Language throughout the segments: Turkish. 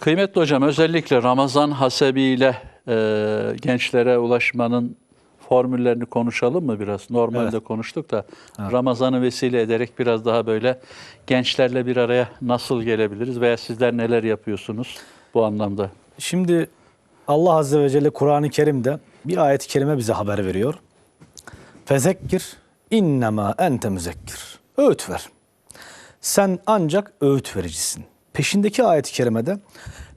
Kıymetli hocam özellikle Ramazan hasebiyle e, gençlere ulaşmanın formüllerini konuşalım mı biraz? Normalde Evet. konuştuk da Ramazan'ı vesile ederek biraz daha böyle gençlerle bir araya nasıl gelebiliriz veya sizler neler yapıyorsunuz bu anlamda? Şimdi Allah Azze ve Celle Kur'an-ı Kerim'de bir ayet-i kerime bize haber veriyor. Fezekkir innema ente müzekkir. Öğüt ver. Sen ancak öğüt vericisin. Peşindeki ayet-i kerimede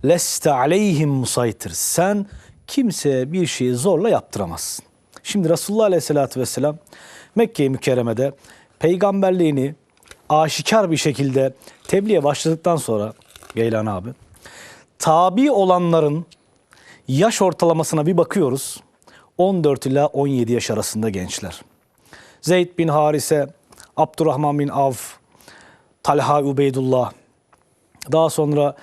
leste aleyhim musaytir. Sen kimseye bir şeyi zorla yaptıramazsın. Şimdi Resulullah Aleyhisselatü Vesselam Mekke-i Mükerreme'de peygamberliğini aşikar bir şekilde tebliğe başladıktan sonra Geylan abi tabi olanların yaş ortalamasına bir bakıyoruz. 14 ila 17 yaş arasında gençler. Zeyd bin Harise, Abdurrahman bin Avf, Talha Ubeydullah, daha sonra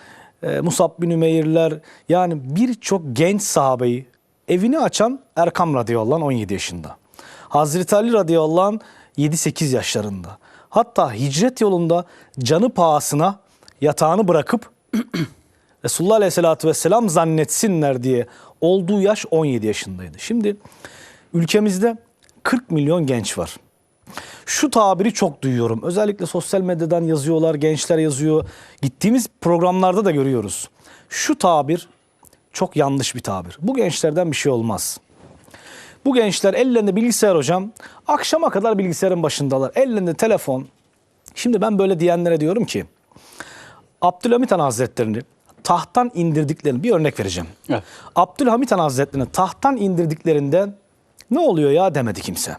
e, Musab bin Ümeyrler yani birçok genç sahabeyi evini açan Erkam radıyallahu anh 17 yaşında. Hazreti Ali radıyallahu anh 7-8 yaşlarında. Hatta hicret yolunda canı pahasına yatağını bırakıp Resulullah Aleyhisselatü Vesselam zannetsinler diye olduğu yaş 17 yaşındaydı. Şimdi ülkemizde 40 milyon genç var. Şu tabiri çok duyuyorum. Özellikle sosyal medyadan yazıyorlar, gençler yazıyor. Gittiğimiz programlarda da görüyoruz. Şu tabir çok yanlış bir tabir. Bu gençlerden bir şey olmaz. Bu gençler ellerinde bilgisayar hocam. Akşama kadar bilgisayarın başındalar. Ellerinde telefon. Şimdi ben böyle diyenlere diyorum ki Abdülhamit Han Hazretleri'ni tahttan indirdiklerini bir örnek vereceğim. Evet. Abdülhamit Han Hazretleri'ni tahttan indirdiklerinde ne oluyor ya demedi kimse.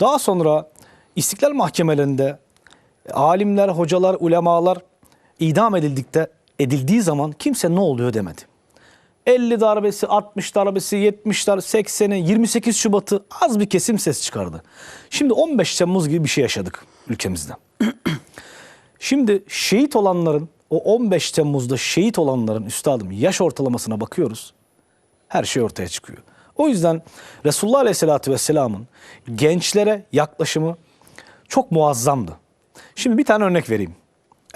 Daha sonra İstiklal mahkemelerinde alimler, hocalar, ulemalar idam edildikte edildiği zaman kimse ne oluyor demedi. 50 darbesi, 60 darbesi, 70 darbesi, 80'i, 28 Şubat'ı az bir kesim ses çıkardı. Şimdi 15 Temmuz gibi bir şey yaşadık ülkemizde. Şimdi şehit olanların o 15 Temmuz'da şehit olanların üstadım yaş ortalamasına bakıyoruz. Her şey ortaya çıkıyor. O yüzden Resulullah Aleyhisselatü Vesselam'ın gençlere yaklaşımı çok muazzamdı. Şimdi bir tane örnek vereyim.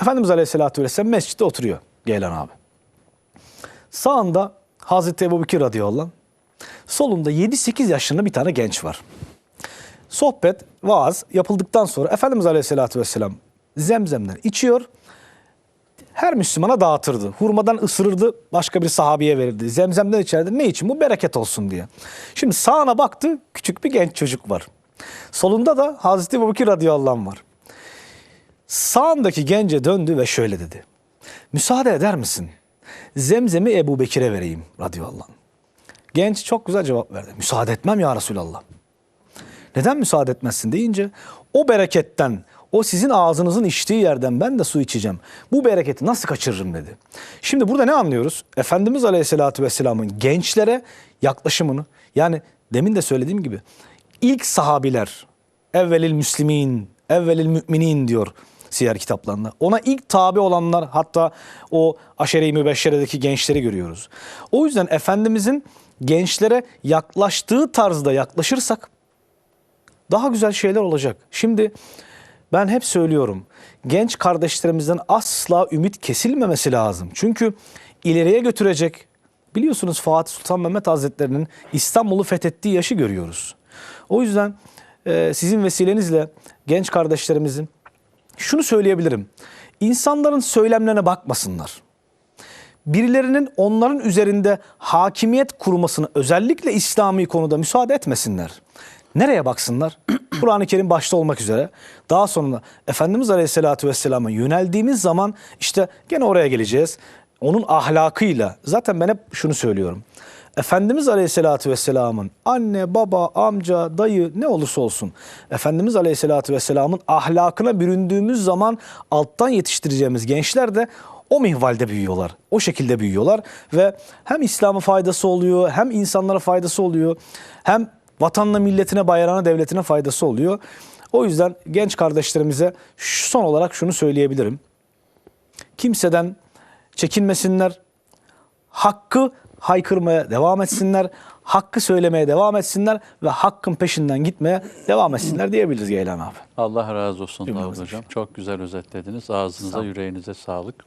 Efendimiz Aleyhisselatü Vesselam mescitte oturuyor Geylan abi. Sağında Hazreti Ebu Bekir radıyallahu anh, solunda 7-8 yaşında bir tane genç var. Sohbet, vaaz yapıldıktan sonra Efendimiz Aleyhisselatü Vesselam zemzemden içiyor. Her Müslümana dağıtırdı. Hurmadan ısırırdı, başka bir sahabiye verirdi. Zemzemden içerdi. Ne için? Bu bereket olsun diye. Şimdi sağına baktı, küçük bir genç çocuk var. Solunda da Hazreti Ebu Bekir radıyallahu anh var. Sağındaki gence döndü ve şöyle dedi. Müsaade eder misin? Zemzemi Ebu Bekir'e vereyim radıyallahu anh. Genç çok güzel cevap verdi. Müsaade etmem ya Resulallah. Neden müsaade etmezsin deyince o bereketten, o sizin ağzınızın içtiği yerden ben de su içeceğim. Bu bereketi nasıl kaçırırım dedi. Şimdi burada ne anlıyoruz? Efendimiz Aleyhisselatü Vesselam'ın gençlere yaklaşımını yani demin de söylediğim gibi ilk sahabiler evvelil müslimin, evvelil müminin diyor siyer kitaplarında. Ona ilk tabi olanlar hatta o aşere-i mübeşşeredeki gençleri görüyoruz. O yüzden Efendimizin gençlere yaklaştığı tarzda yaklaşırsak daha güzel şeyler olacak. Şimdi ben hep söylüyorum. Genç kardeşlerimizden asla ümit kesilmemesi lazım. Çünkü ileriye götürecek biliyorsunuz Fatih Sultan Mehmet Hazretleri'nin İstanbul'u fethettiği yaşı görüyoruz. O yüzden e, sizin vesilenizle genç kardeşlerimizin şunu söyleyebilirim. İnsanların söylemlerine bakmasınlar birilerinin onların üzerinde hakimiyet kurmasını özellikle İslami konuda müsaade etmesinler. Nereye baksınlar? Kur'an-ı Kerim başta olmak üzere. Daha sonra Efendimiz Aleyhisselatü Vesselam'a yöneldiğimiz zaman işte gene oraya geleceğiz. Onun ahlakıyla. Zaten ben hep şunu söylüyorum. Efendimiz Aleyhisselatü Vesselam'ın anne, baba, amca, dayı ne olursa olsun Efendimiz Aleyhisselatü Vesselam'ın ahlakına büründüğümüz zaman alttan yetiştireceğimiz gençler de o mihvalde büyüyorlar. O şekilde büyüyorlar ve hem İslam'a faydası oluyor, hem insanlara faydası oluyor, hem vatanına, milletine, bayrağına, devletine faydası oluyor. O yüzden genç kardeşlerimize son olarak şunu söyleyebilirim. Kimseden çekinmesinler. Hakkı haykırmaya devam etsinler. Hakkı söylemeye devam etsinler ve hakkın peşinden gitmeye devam etsinler diyebiliriz Geylan abi. Allah razı olsun Davut Hocam. Çok güzel özetlediniz. Ağzınıza, yüreğinize sağlık.